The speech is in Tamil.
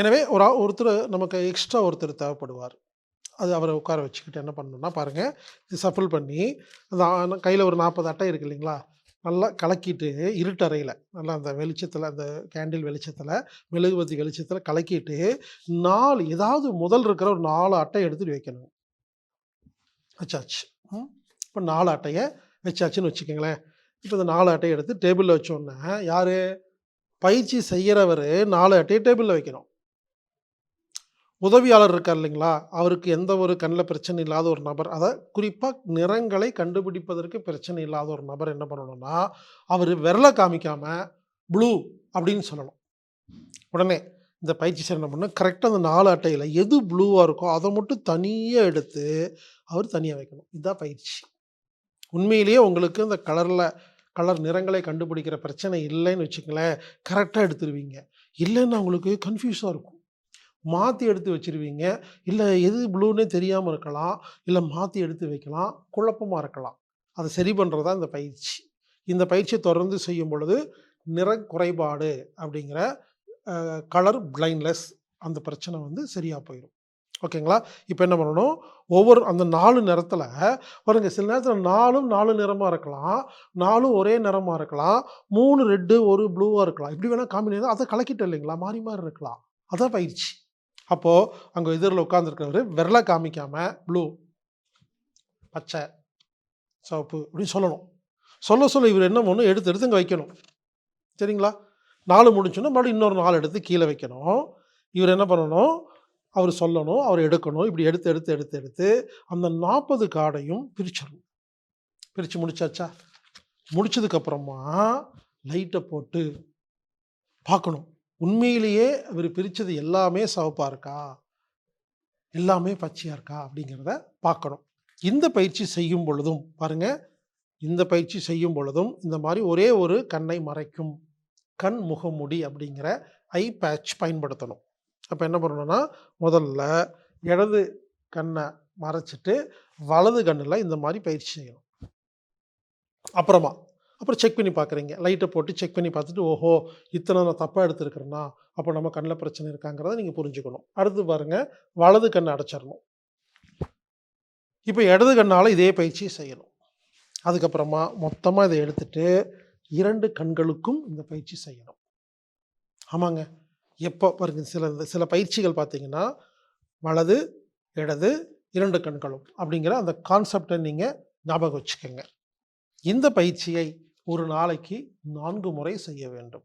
எனவே ஒரு ஒருத்தர் நமக்கு எக்ஸ்ட்ரா ஒருத்தர் தேவைப்படுவார். அது அவரை உட்கார வச்சுக்கிட்டு என்ன பண்ணணும்னா பாருங்கள் இது சஃபில் பண்ணி அந்த கையில் ஒரு நாற்பது அட்டை இருக்கு இல்லைங்களா? நல்லா கலக்கிட்டு இருட்டறையில் நல்லா அந்த வெளிச்சத்தில் அந்த கேண்டில் வெளிச்சத்தில் மெழுகுவத்தி வெளிச்சத்தில் கலக்கிட்டு நாலு ஏதாவது முதல் இருக்கிற ஒரு நாலு அட்டை எடுத்துட்டு வைக்கணும். வச்சாச்சு. ம் இப்போ நாலு அட்டையை வச்சாச்சுன்னு வச்சுக்கோங்களேன். இப்போ இந்த நாலு அட்டையை எடுத்து டேபிளில் வச்சோன்னே யார்? பயிற்சி செய்கிறவர் நாலு அட்டையை டேபிளில் வைக்கணும். உதவியாளர் இருக்கார் இல்லைங்களா? அவருக்கு எந்த ஒரு கண்ணில் பிரச்சனை இல்லாத ஒரு நபர். அதை குறிப்பாக நிறங்களை கண்டுபிடிப்பதற்கு பிரச்சனை இல்லாத ஒரு நபர் என்ன பண்ணணும்னா அவர் விரலை காமிக்காமல் ப்ளூ அப்படின்னு சொல்லணும். உடனே இந்த பயிற்சி செய்ய என்ன பண்ணால் கரெக்டாக அந்த நாலு அட்டையில் எது ப்ளூவாக இருக்கோ அதை மட்டும் தனியாக எடுத்து அவர் தனியாக வைக்கணும். இதுதான் பயிற்சி. உண்மையிலேயே உங்களுக்கு இந்த கலரில் கலர் நிறங்களை கண்டுபிடிக்கிற பிரச்சனை இல்லைன்னு வச்சுங்களேன் கரெக்டாக எடுத்துருவீங்க. இல்லைன்னா உங்களுக்கு கன்ஃபியூஸாக இருக்கும். மாற்றி எடுத்து வச்சிருவீங்க. இல்லை எது ப்ளூன்னே தெரியாமல் இருக்கலாம். இல்லை மாற்றி எடுத்து வைக்கலாம். குழப்பமாக இருக்கலாம். அதை சரி பண்ணுறது தான் இந்த பயிற்சி. இந்த பயிற்சியை தொடர்ந்து செய்யும் பொழுது நிற குறைபாடு அப்படிங்கிற கலர் பிளைண்ட்லெஸ் அந்த பிரச்சனை வந்து சரியாக போயிடும் ஓகேங்களா? இப்போ என்ன பண்ணணும்? ஒவ்வொரு அந்த நாலு நிறத்தில் பாருங்கள் சில நேரத்தில் நாலும் நாலு நிறமாக இருக்கலாம். நாலும் ஒரே நிறமாக இருக்கலாம். மூணு ரெட்டு ஒரு ப்ளூவாக இருக்கலாம். இப்படி வேணால் காம்பினேஷன் அதை கலக்கிட்டு இல்லைங்களா? மாறி மாறி இருக்கலாம். அதான் பயிற்சி. அப்போது அங்கே எதிரில் உட்காந்துருக்கிறவர் விரலை காமிக்காமல் ப்ளூ பச்சை சிவப்பு அப்படின்னு சொல்லணும். சொல்ல சொல்ல இவர் என்ன பண்ணணும் எடுத்து எடுத்து இங்கே வைக்கணும். சரிங்களா? நாலு முடிஞ்சோன்னா மறுபடியும் இன்னொரு நாலு எடுத்து கீழே வைக்கணும். இவர் என்ன பண்ணணும்? அவர் சொல்லணும் அவர் எடுக்கணும். இப்படி எடுத்து எடுத்து எடுத்து எடுத்து அந்த நாற்பது கார்டையும் பிரிச்சிடணும். பிரித்து முடிச்சாச்சா? முடிச்சதுக்கப்புறமா லைட்டை போட்டு பார்க்கணும். உண்மையிலேயே அவர் பிரித்தது எல்லாமே சிவப்பாக இருக்கா? எல்லாமே பச்சையாக இருக்கா? அப்படிங்கிறத பார்க்கணும். இந்த பயிற்சி செய்யும் பொழுதும் பாருங்கள் இந்த பயிற்சி செய்யும் பொழுதும் இந்த மாதிரி ஒரே ஒரு கண்ணை மறைக்கும் கண் முகமுடி அப்படிங்கிற ஐ பேட்ச் பயன்படுத்தணும். அப்போ என்ன பண்ணணும்னா முதல்ல இடது கண்ணை மறைச்சிட்டு வலது கண்ணில் இந்த மாதிரி பயிற்சி செய்யணும். அப்புறமா அப்புறம் செக் பண்ணி பார்க்குறீங்க. லைட்டை போட்டு செக் பண்ணி பார்த்துட்டு ஓஹோ இத்தனை நான் தப்பாக எடுத்துருக்கிறேன்னா அப்போ நம்ம கண்ணில் பிரச்சனை இருக்காங்கிறத நீங்கள் புரிஞ்சுக்கணும். அடுத்து பாருங்கள் வலது கண்ணை அடைச்சிடணும் இப்போ இடது கண்ணால் இதே பயிற்சி செய்யணும். அதுக்கப்புறமா மொத்தமாக இதை எடுத்துட்டு இரண்டு கண்களுக்கும் இந்த பயிற்சி செய்யணும். ஆமாங்க. எப்போ பாருங்க சில இந்த சில பயிற்சிகள் பார்த்தீங்கன்னா வலது இடது இரண்டு கண்களும் அப்படிங்கிற அந்த கான்செப்டை நீங்கள் ஞாபகம் வச்சுக்கோங்க. இந்த பயிற்சியை ஒரு நாளைக்கு நான்கு முறை செய்ய வேண்டும்.